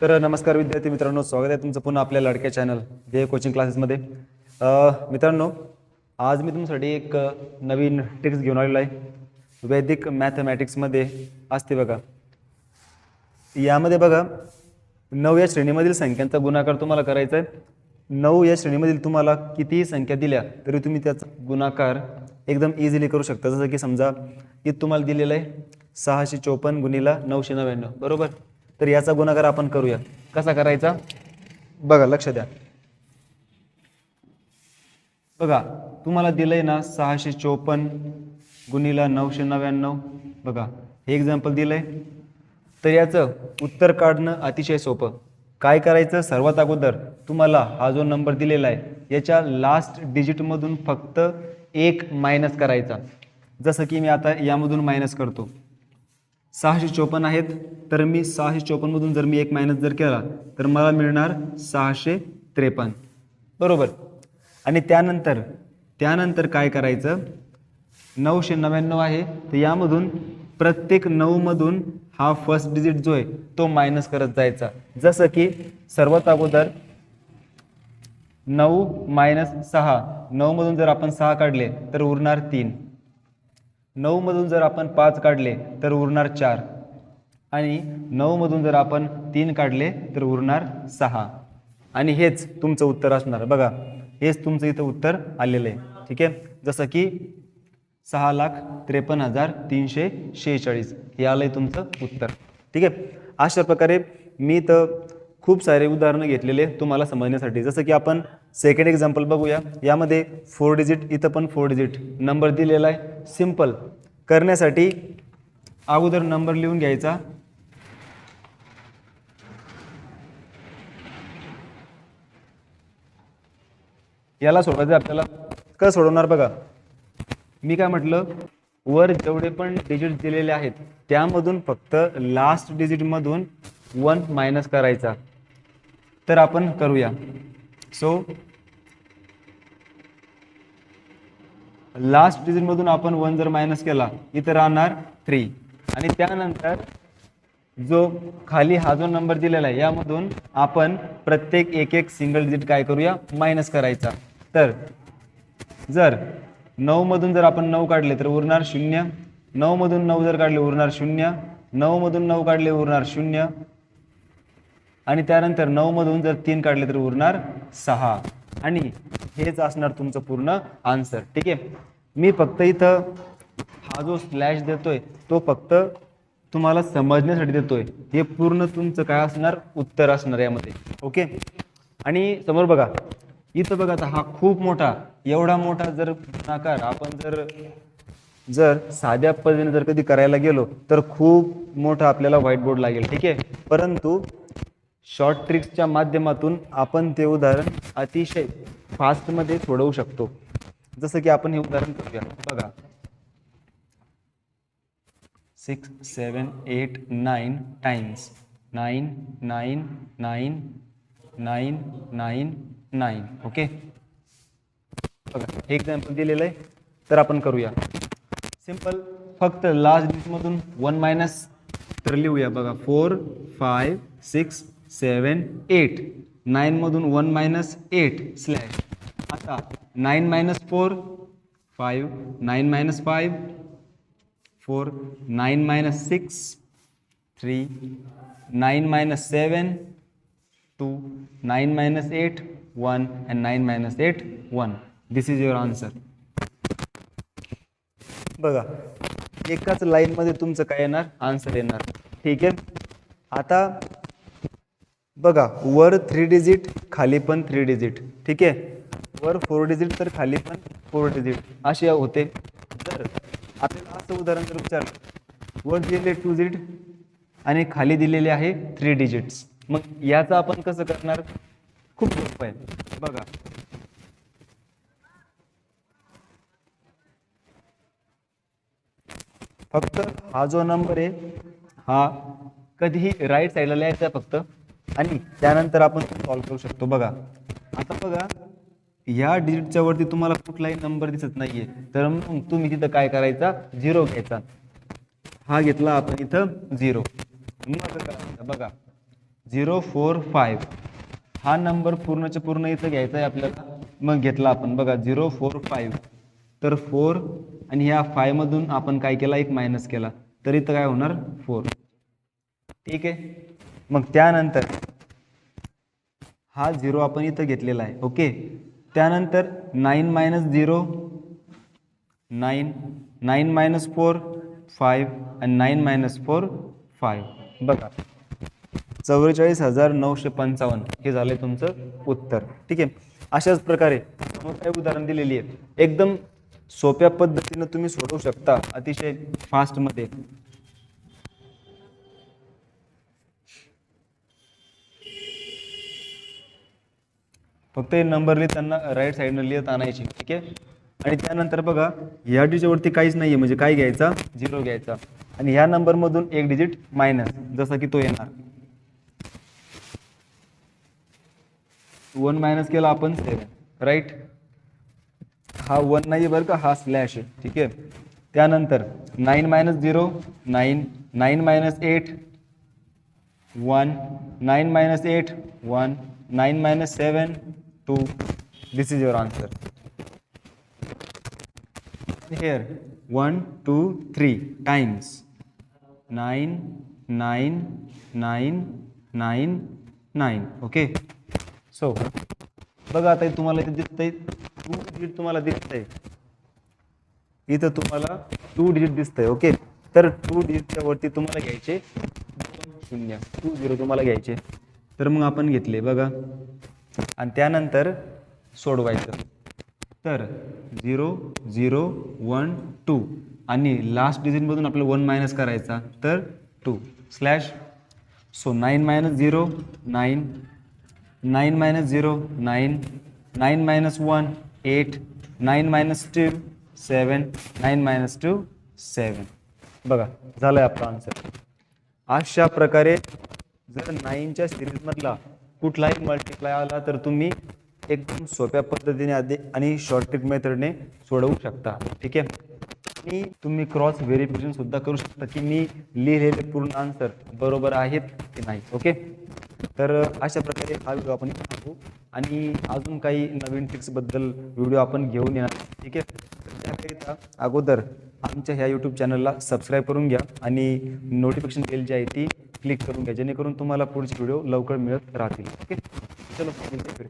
तर नमस्कार विद्यार्थी मित्रांनो स्वागत आहे तुमचं पुन्हा आपल्या लडक्या चॅनल जे कोचिंग क्लासेसमध्ये मित्रांनो आज मी तुमच्यासाठी एक नवीन ट्रिक्स घेऊन आलेलो आहे. वैदिक मॅथमॅटिक्समध्ये असते बघा. यामध्ये बघा नऊ या श्रेणीमधील संख्यांचा गुणाकार तुम्हाला करायचा आहे. नऊ या श्रेणीमधील तुम्हाला कितीही संख्या दिल्या तरी तुम्ही त्याचा गुणाकार एकदम इझिली करू शकता. जसं की समजा इथं तुम्हाला दिलेलं आहे सहाशे चोपन्न गुणीला नऊशे नव्याण्णव. बरोबर? तर याचा गुणाकार आपण करूया कसा करायचा? बघा लक्ष द्या. बघा तुम्हाला दिलंय ना सहाशे चोपन्न गुणीला नऊशे नव्याण्णव? बघा हे एक्झाम्पल दिलंय. तर याचं उत्तर काढणं अतिशय सोपं. काय करायचं? सर्वात अगोदर तुम्हाला हा जो नंबर दिलेला आहे याच्या लास्ट डिजिटमधून फक्त एक मायनस करायचा. जसं की मी आता यामधून मायनस करतो. सहाशे चोपन्न आहेत. तर मी सहाशे चोपन्नमधून जर मी एक मायनस जर केला तर मला मिळणार सहाशे त्रेपन्न. बरोबर? आणि त्यानंतर त्यानंतर काय करायचं? नऊशे नव्याण्णव आहे. तर यामधून प्रत्येक नऊमधून हा फर्स्ट डिजिट जो आहे तो मायनस करत जायचा. जसं की सर्वात अगोदर नऊ मायनस सहा. नऊमधून जर आपण सहा काढले तर उरणार तीन. नऊमधून जर आपण पाच काढले तर उरणार चार. आणि नऊमधून जर आपण तीन काढले तर उरणार सहा. आणि हेच तुमचं उत्तर असणार. बघा हेच तुमचं इथं उत्तर आलेलं आहे. ठीक आहे? जसं की सहा लाख त्रेपन्न हजार तीनशे शेहेचाळीस. हे आलं आहे तुमचं उत्तर. ठीक आहे? अशा प्रकारे मी तर खूप सारे उदाहरणं घेतलेले तुम्हाला समजण्यासाठी. जसं की आपण सेकंड एक्झाम्पल बघूया. यामध्ये फोर डिजिट इथं पण फोर डिजिट नंबर दिलेला आहे. सिंपल करण्यासाठी अगोदर नंबर लिहून घ्यायचा. याला सोडवायचं आपल्याला. कसं सोडवणार बघा. मी काय म्हटलं? वर जेवढे पण डिजिट दिलेले आहेत त्यामधून फक्त लास्ट डिजिटमधून वन मायनस करायचा. तर आपण करूया. सो लास्ट डिजिटमधून आपण वन जर मायनस केला इथं राहणार थ्री आणि त्यानंतर जो खाली हा जो नंबर दिलेला आहे यामधून आपण प्रत्येक एक एक सिंगल डिजिट काय करूया? मायनस करायचा. तर जर नऊमधून जर आपण नऊ काढले तर उरणार शून्य. नऊमधून नऊ जर काढले उरणार शून्य. नऊमधून नऊ काढले उरणार शून्य. आणि त्यानंतर नऊमधून जर तीन काढले तर उरणार सहा. आणि हेच असणार तुमचं पूर्ण आन्सर ठीक आहे? मी फक्त इथं हा जो स्लॅश देतोय तो फक्त तुम्हाला समजण्यासाठी देतोय. हे पूर्ण तुमचं काय असणार? उत्तर असणार यामध्ये. ओके? आणि समोर बघा इथं बघा आता हा खूप मोठा एवढा मोठा जर गुणाकार आपण जर जर साध्या पद्धतीने जर कधी करायला गेलो तर खूप मोठा आपल्याला व्हाईट बोर्ड लागेल. ठीक आहे? परंतु शॉर्ट ट्रिक्सच्या माध्यमातून आपण ते उदाहरण अतिशय फास्टमध्ये सोडवू शकतो. जसं की आपण हे उदाहरण करूया. बघा. Six seven eight nine times nine nine nine nine nine nine okay बघा हे एक्झाम्पल दिलेलं आहे. तर आपण करूया. सिंपल फक्त लास्ट डिजिटमधून वन मायनस तर लिहूया. बघा four five six seven eight नाईनमधून one minus eight slash आता nine minus four five nine minus five four nine minus six three nine minus seven two nine minus eight one and nine minus eight one. This is your answer बघा एकाच लाईनमध्ये तुमचं काय येणार? Answer येणार. ठीक आहे? आता बघा वर थ्री डिजिट खाली पण थ्री डिजिट ठीक आहे? वर फोर डिजिट तर खाली पण फोर डिजिट असे होते. तर आपल्याला असं उदाहरण जर विचारलं वर दिलेले टू डिजिट आणि खाली दिलेले आहे थ्री डिजिट्स मग याचं आपण कसं करणार? खूप सोपं आहे. बघा. फक्त हा जो नंबर आहे हा कधीही राईट साईडला लिहायचा फक्त. आणि त्यानंतर आपण सॉल्व्ह करू शकतो. बघा. आता बघा या डिजिटच्या वरती तुम्हाला कुठलाही नंबर दिसत नाहीये. तर मग तुम्ही तिथं काय करायचा? झिरो घ्यायचा. हा घेतला आपण इथं झिरो मग बघा. झिरो फोर फाईव्ह हा नंबर पूर्णच्या पूर्ण इथं घ्यायचा आहे आपल्याला. मग घेतला आपण बघा. झिरो फोर फाईव्ह तर फोर आणि ह्या फायमधून आपण काय केला? एक मायनस केला. तर इथं काय होणार? फोर ठीक आहे? मग त्यानंतर हा झिरो आपण इथं घेतलेला आहे. ओके त्यानंतर nine minus zero nine nine minus four five आणि नाईन मायनस फोर फाईव्ह. बघा. चव्वेचाळीस हजार नऊशे पंचावन्न. हे झाले तुमचं उत्तर. ठीक आहे? अशाच प्रकारे मग काही उदाहरण दिलेली आहेत. एकदम सोप्या पद्धतीनं तुम्ही सोडवू शकता. अतिशय फास्टमध्ये फक्त हे नंबर लिहिताना राईट साईडनं लिहित आणायची ठीक आहे? आणि त्यानंतर बघा ह्या डिजिटवरती काहीच नाही आहे म्हणजे काय घ्यायचा? झिरो घ्यायचा. आणि ह्या नंबरमधून एक डिजिट मायनस जसा की तो येणार. वन मायनस केला आपण सेवन राईट हा वन नाही बरं का हा स्लॅश आहे ठीक आहे? त्यानंतर nine minus zero nine nine minus eight one nine minus eight one nine minus seven two this is your answer here 1 2 3 times. 9 9 9 9 9 okay so बघा आता तुम्हाला इथे दिसतंय टू डिजिट तुम्हाला दिसतंय. इथं तुम्हाला टू डिजिट दिसतंय ओके तर टू डिजिटच्या वरती तुम्हाला घ्यायचे दोन शून्य टू झिरो तुम्हाला घ्यायचे. तर मग आपण घेतले बघा. आणि त्यानंतर सोडवायचं. तर झिरो झिरो वन टू. आणि लास्ट डिजिटमधून आपल्याला वन मायनस करायचा. तर two. Slash so nine minus zero nine nine minus zero nine nine minus one eight nine minus two seven nine minus two seven बघा झालं आहे आपला आन्सर अशा प्रकारे जर नाईनच्या सिरीजमधला कुठलाही मल्टिप्लाय आला तर तुम्ही एकदम सोप्या पद्धतीने आधी आणि शॉर्ट ट्रिक मेथडने सोडवू शकता. ठीक आहे? आणि तुम्ही क्रॉस व्हेरिफिकेशन सुद्धा करू शकता की मी लिहिलेले पूर्ण आन्सर बरोबर आहेत की नाही. ओके तर अशा प्रकारे हा व्हिडिओ आपण पाहू. आणि अजून काही नवीन ट्रिक्सबद्दल व्हिडिओ आपण घेऊन येणार ठीक आहे? त्याकरिता अगोदर आमच्या ह्या यूट्यूब चॅनलला सबस्क्राईब करून घ्या. आणि नोटिफिकेशन बेल जी आहे ती क्लिक करून घ्या जेणेकरून तुम्हाला पुढचे व्हिडिओ लवकर मिळत राहतील. ओके चलो मिळते फिर